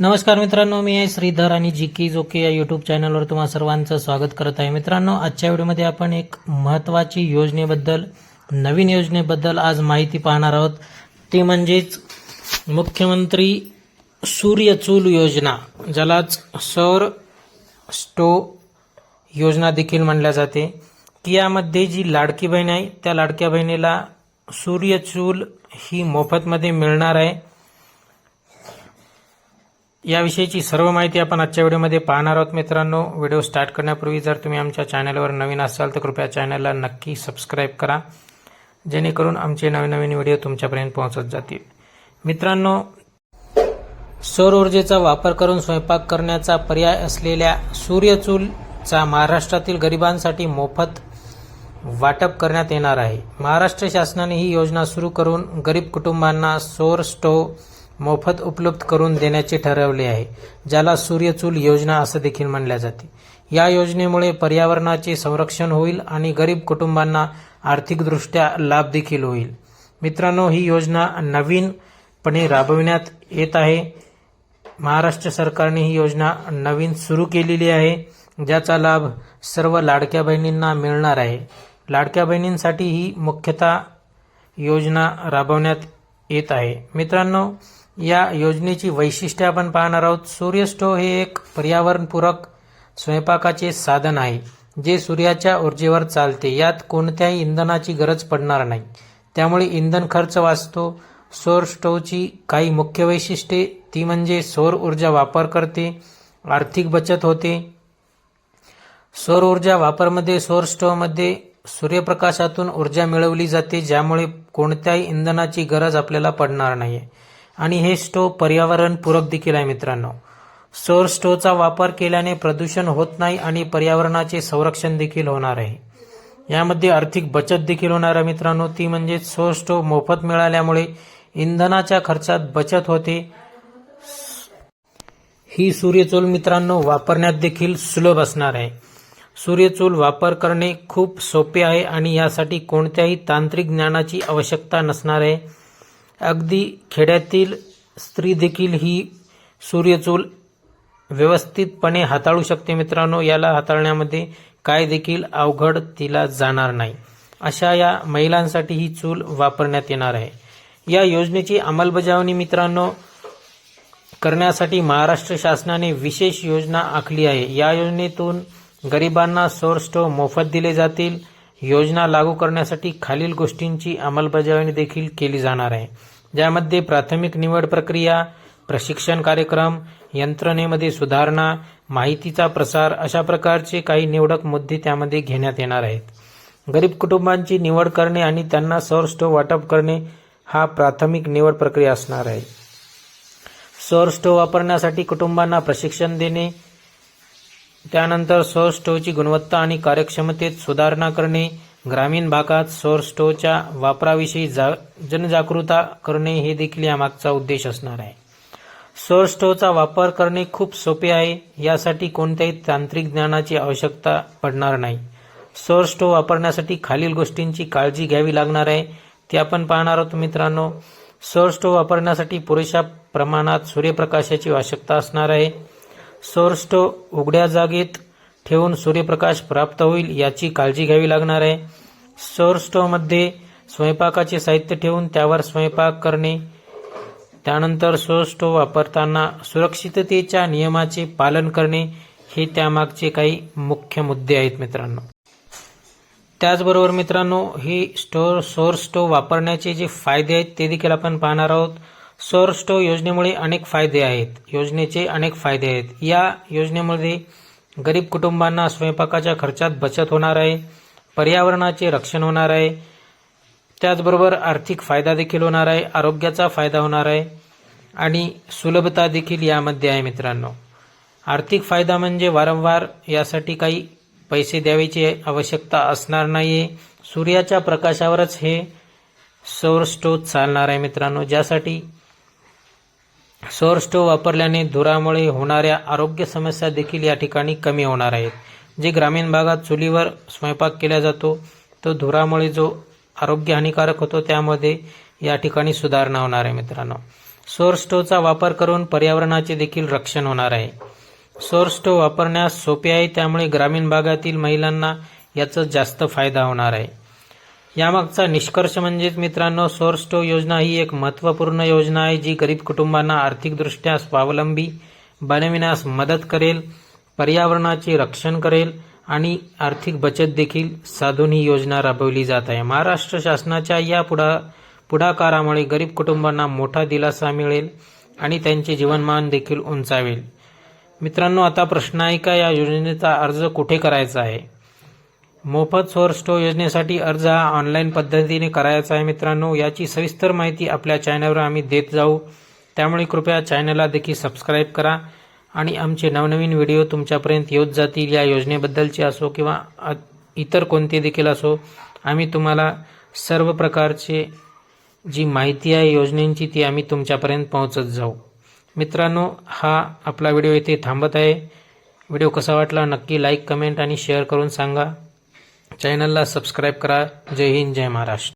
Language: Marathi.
नमस्कार मित्रांनो मी आहे श्रीधर आणि जी की जोके या यूट्यूब चॅनलवर तुम्हा सर्वांचं स्वागत करत आहे. मित्रांनो आजच्या व्हिडिओमध्ये आपण एक महत्त्वाची योजनेबद्दल नवीन योजनेबद्दल आज माहिती पाहणार आहोत. ती म्हणजेच मुख्यमंत्री सूर्यचूल योजना ज्यालाच सौर स्टो योजना देखील म्हणल्या जाते. की यामध्ये जी लाडकी बहीण आहे त्या लाडक्या बहिणीला सूर्यचूल ही मोफतमध्ये मिळणार आहे. याविषयीची सर्व माहिती आपण आजच्या व्हिडिओमध्ये पाहणार आहोत मित्रांनो. व्हिडिओ स्टार्ट करण्यापूर्वी जर तुम्ही आमच्या चॅनलवर नवीन असाल तर कृपया चॅनलला नक्की सबस्क्राईब करा जेणेकरून आमचे नवीन नवीन व्हिडिओ तुमच्यापर्यंत पोहोचत जातील. मित्रांनो सौर ऊर्जेचा वापर करून स्वयंपाक करण्याचा पर्याय असलेल्या सूर्यचूलचा महाराष्ट्रातील गरिबांसाठी मोफत वाटप करण्यात येणार आहे. महाराष्ट्र शासनाने ही योजना सुरू करून गरीब कुटुंबांना सौर स्टोव्ह मोफत उपलब्ध करून देण्याचे ठरवले आहे ज्याला सूर्यचूल योजना असं देखील म्हणल्या जाते. या योजनेमुळे पर्यावरणाचे संरक्षण होईल आणि गरीब कुटुंबांना आर्थिकदृष्ट्या लाभ देखील होईल. मित्रांनो ही योजना नवीनपणे राबविण्यात येत आहे. महाराष्ट्र सरकारने ही योजना नवीन सुरू केलेली आहे ज्याचा लाभ सर्व लाडक्या बहिणींना मिळणार आहे. लाडक्या बहिणींसाठी ही मुख्यतः योजना राबवण्यात येत आहे. मित्रांनो या योजनेची वैशिष्ट्ये आपण पाहणार आहोत. सूर्यस्टोव हे एक पर्यावरणपूरक स्वयंपाकाचे साधन आहे जे सूर्याच्या ऊर्जेवर चालते. यात कोणत्याही इंधनाची गरज पडणार नाही. त्यामुळे इंधन खर्च वाचतो. सौर स्टोवची काही मुख्य वैशिष्ट्ये ती म्हणजे सौर ऊर्जा वापर करते आर्थिक बचत होते. सौर ऊर्जा वापरमध्ये सौर स्टोवमध्ये सूर्यप्रकाशातून ऊर्जा मिळवली जाते ज्यामुळे कोणत्याही इंधनाची गरज आपल्याला पडणार नाही आणि हे स्टोव पर्यावरणपूरक देखील आहे मित्रांनो. सौर स्टोवचा वापर केल्याने प्रदूषण होत नाही आणि पर्यावरणाचे संरक्षण देखील होणार आहे. यामध्ये आर्थिक बचत देखील होणार आहे मित्रांनो. ती म्हणजे सौर स्टोव मोफत मिळाल्यामुळे इंधनाच्या खर्चात बचत होते. ही सूर्यचूल मित्रांनो वापरण्यात देखील सुलभ असणार आहे. सूर्यचूल वापर करणे खूप सोपे आहे आणि यासाठी कोणत्याही तांत्रिक ज्ञानाची आवश्यकता नसणार आहे. अगदी खेड्यातील स्त्री देखील ही सूर्यचूल व्यवस्थितपणे हाताळू शकते मित्रांनो. याला हाताळण्यामध्ये काय देखील अवघड तिला जाणार नाही. अशा या महिलांसाठी ही चूल वापरण्यात येणार आहे. या योजनेची अंमलबजावणी मित्रांनो करण्यासाठी महाराष्ट्र शासनाने विशेष योजना आखली आहे. या योजनेतून गरिबांना सौर स्टोव मोफत दिले जातील. योजना लागू करण्यासाठी खालील गोष्टींची अंमलबजावणी देखील केली जाणार आहे. ज्यामध्ये प्राथमिक निवड प्रक्रिया प्रशिक्षण कार्यक्रम यंत्रणेमध्ये सुधारणा माहितीचा प्रसार अशा प्रकारचे काही निवडक मुद्दे त्यामध्ये घेण्यात येणार आहेत. गरीब कुटुंबांची निवड करणे आणि त्यांना सौर वाटप करणे हा प्राथमिक निवड प्रक्रिया असणार आहे. सौर वापरण्यासाठी कुटुंबांना प्रशिक्षण देणे त्यानंतर सौर स्टोवची गुणवत्ता आणि कार्यक्षमतेत सुधारणा करणे ग्रामीण भागात सौर स्टोवच्या वापराविषयी जा जनजागृता करणे हे देखील यामागचा उद्देश असणार आहे. सौर स्टोवचा वापर करणे खूप सोपे आहे यासाठी कोणत्याही तांत्रिक ज्ञानाची आवश्यकता पडणार नाही. सौर स्टोव वापरण्यासाठी खालील गोष्टींची काळजी घ्यावी लागणार आहे ते आपण पाहणार आहोत मित्रांनो. सौर स्टोव वापरण्यासाठी पुरेशा प्रमाणात सूर्यप्रकाशाची आवश्यकता असणार आहे. सौरष्ट उघड्या जागेत ठेवून सूर्यप्रकाश प्राप्त होईल याची काळजी घ्यावी लागणार आहे. सौर स्टोवमध्ये स्वयंपाकाचे साहित्य ठेवून त्यावर स्वयंपाक करणे. त्यानंतर सौर स्टोव वापरताना सुरक्षिततेच्या नियमाचे पालन करणे हे त्यामागचे काही मुख्य मुद्दे आहेत मित्रांनो. त्याचबरोबर मित्रांनो हे स्टोर सौर वापरण्याचे जे फायदे आहेत ते देखील आपण पाहणार आहोत. सौर स्टोव योजनेमुळे अनेक फायदे आहेत. योजनेचे अनेक फायदे आहेत. या योजनेमध्ये गरीब कुटुंबांना स्वयंपाकाच्या खर्चात बचत होणार आहे पर्यावरणाचे रक्षण होणार आहे त्याचबरोबर आर्थिक फायदा देखील होणार आहे आरोग्याचा फायदा होणार आहे आणि सुलभता देखील यामध्ये आहे मित्रांनो. आर्थिक फायदा म्हणजे वारंवार यासाठी काही पैसे द्यायची आवश्यकता असणार नाही आहे सूर्याच्या प्रकाशावरच हे सौर स्टोव चालणार आहे मित्रांनो. ज्यासाठी सौर स्टोव वापरल्याने धुरामुळे होणाऱ्या आरोग्य समस्या देखील या ठिकाणी कमी होणार आहेत. जे ग्रामीण भागात चुलीवर स्वयंपाक केला जातो तो धुरामुळे जो आरोग्य हानिकारक होतो त्यामध्ये या ठिकाणी सुधारणा होणार आहे मित्रांनो. सौर स्टोव्हचा वापर करून पर्यावरणाचे देखील रक्षण होणार आहे. सौर स्टोव्ह वापरण्यास सोपे आहे त्यामुळे ग्रामीण भागातील महिलांना याचा जास्त फायदा होणार आहे. यामागचा निष्कर्ष म्हणजेच मित्रांनो सौर स्टोव्ह योजना ही एक महत्त्वपूर्ण योजना आहे जी गरीब कुटुंबांना आर्थिकदृष्ट्या स्वावलंबी बनविण्यास मदत करेल पर्यावरणाचे रक्षण करेल आणि आर्थिक बचत देखील साधून ही योजना राबवली जात आहे. महाराष्ट्र शासनाच्या या पुढा पुढाकारामुळे गरीब कुटुंबांना मोठा दिलासा मिळेल आणि त्यांचे जीवनमान देखील उंचावेल. मित्रांनो आता प्रश्न आहे का या योजनेचा अर्ज कुठे करायचा आहे? मोफत सौर स्टो योजनेसाठी अर्ज हा ऑनलाईन पद्धतीने करायचा आहे मित्रांनो. याची सविस्तर माहिती आपल्या चॅनलवर आम्ही देत जाऊ. त्यामुळे कृपया चॅनलला देखील सबस्क्राईब करा आणि आमचे नवनवीन व्हिडिओ तुमच्यापर्यंत येत जातील. या योजनेबद्दलचे असो किंवा इतर कोणते देखील असो आम्ही तुम्हाला सर्व प्रकारचे जी माहिती आहे योजनेची ती आम्ही तुमच्यापर्यंत पोहोचत जाऊ. मित्रांनो हा आपला व्हिडिओ इथे थांबत आहे. व्हिडिओ कसा वाटला नक्की लाईक कमेंट आणि शेअर करून सांगा. चॅनलला सबस्क्राईब करा. जय हिंद जय महाराष्ट्र.